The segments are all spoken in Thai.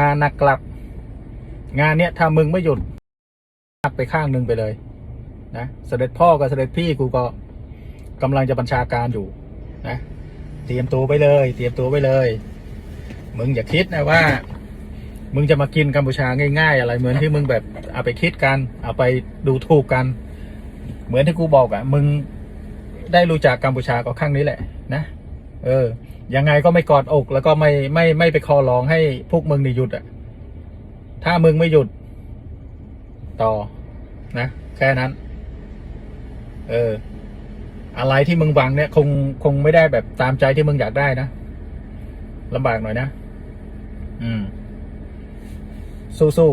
มาหนักกลับ งานเนี้ยถ้ามึงไม่หยุดหักไปข้างหนึ่งไปเลย นะเสด็จพ่อกับเสด็จพี่กูก็กำลังจะบัญชาการอยู่ นะเตรียมตัวไปเลย เตรียมตัวไปเลย มึงอย่าคิดนะว่า มึงจะมากินกัมพูชาง่ายๆ อะไร เหมือนที่มึงแบบเอาไปคิดกัน เอาไปดูถูกกัน เหมือนที่กูบอกอะ่ะมึงได้รู้จักกัมพูชาก็ครั้งนี้แหละ นะ เออ ยังไงก็ไม่กอดอก แล้วก็ไม่ไม่ไม่ไปคอร้องให้พวกมึงนี่หยุดอะ่ะ ถ้ามึงไม่หยุด ต่อนะแค่นั้น เออ อะไรที่มึงหวังเนี่ย คงคงไม่ได้แบบตามใจที่มึงอยากได้นะลำบากหน่อยนะ อืม สู้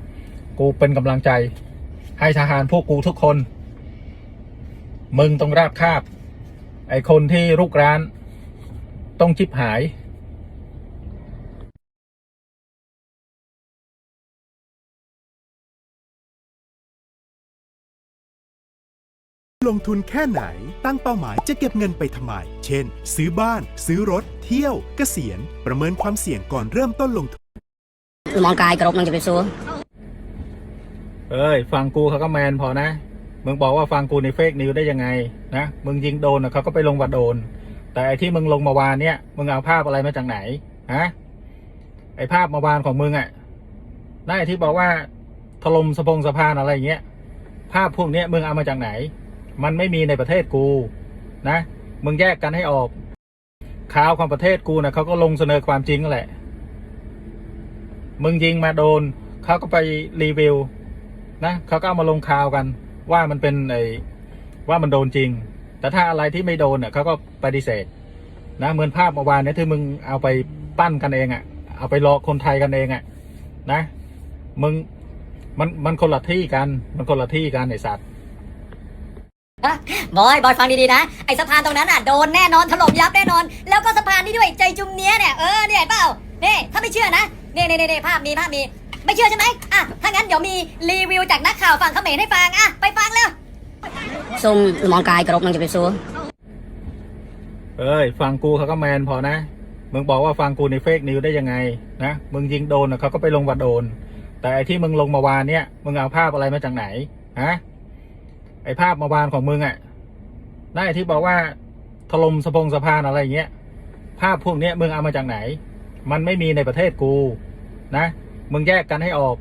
ๆ กูเป็นกำลังใจ ให้ทหารพวกกูทุกคน มึงต้องราบคาบ ไอคนที่รุกราน ต้องชิบหายลงทุนแค่ไหน ตั้งเป้าหมายจะเก็บเงินไปทำไม เช่น ซื้อบ้าน ซื้อรถ เที่ยวกเกษียณ ประเมินความเสี่ยงก่อนเริ่มต้นลงทุน มองกายกรบมันจะไปซัวเอ้ย ฟังกูเขาก็แมนพอนะ มึงบอกว่าฟังกูในเฟกนิวได้ยังไงนะ มึงยิงโดนน่ะเขาก็ไปลงว่าโดน แต่ไอที่มึงลงมาวานเนี่ยมึงเอาภาพอะไรมาจากไหนฮะไอภาพมาวานของมึงอะ่ะนั่นไอที่บอกว่าถล่มสะพงสะพานอะไรเงี้ย ภาพพวกเนี้ยมึงเอามาจากไหน มันไม่มีในประเทศกู นะ มึงแยกกันให้ออกข่าวของประเทศกูนะเขาก็ลงเสนอความจริงกันแหละ มึงยิงมาโดนเขาก็ไปรีวิว นะเขาก็เอามาลงข่าวกัน ว่ามันเป็นไอ้ว่ามันโดนจริง แต่ถ้าอะไรที่ไม่โดนเน่ะเขาก็ปฏิเสธ นะเหมือนภาพเมื่อวานเนี้ที่มึงเอาไปปั้นกันเองอะ่ะ เอาไปหลอคนไทยกันเองอะ่ะ นะ มึงมันมันคนละที่กัน มันคนละที่กันไอสัตว์บอย บอยฟังดีๆนะ ไอสะพานตรงนั้นอะโดนแน่นอนถล่มยับแน่นอน แล้วก็สะพานนี้ด้วยใจจุงเนี้ยเนี่ย เออเนี่ยเนเปล่านี่ถ้าไม่เชื่อนะนี่นี่นี่ภาพมีภาพมี ไม่เชื่อใช่ไหมอะถ้างั้นเดี๋ยวมีรีวิวจากนักข่าวฝั่งเขมรให้ฟังอะไปฟังเร็ว សូមលំអរកាយគោរពនឹងជម្រាបសួរ เอ้ย ฟังกูเขาก็แมนพอนะ มึงบอกว่าฟังกูในเฟกนิวได้ยังไง นะ มึงยิงโดนน่ะเขาก็ไปลงว่าโดน แต่ไอที่มึงลงมาวานเนี่ย มึงเอาภาพอะไรมาจากไหน ฮะ ไอภาพมาวานของมึงอะ่ะนั่นไอที่บอกว่าถล่มสะพงสะพานอะไรอย่างเงี้ย ภาพพวกเนี้ยมึงเอามาจากไหน มันไม่มีในประเทศกู นะ มึงแยกกันให้ออก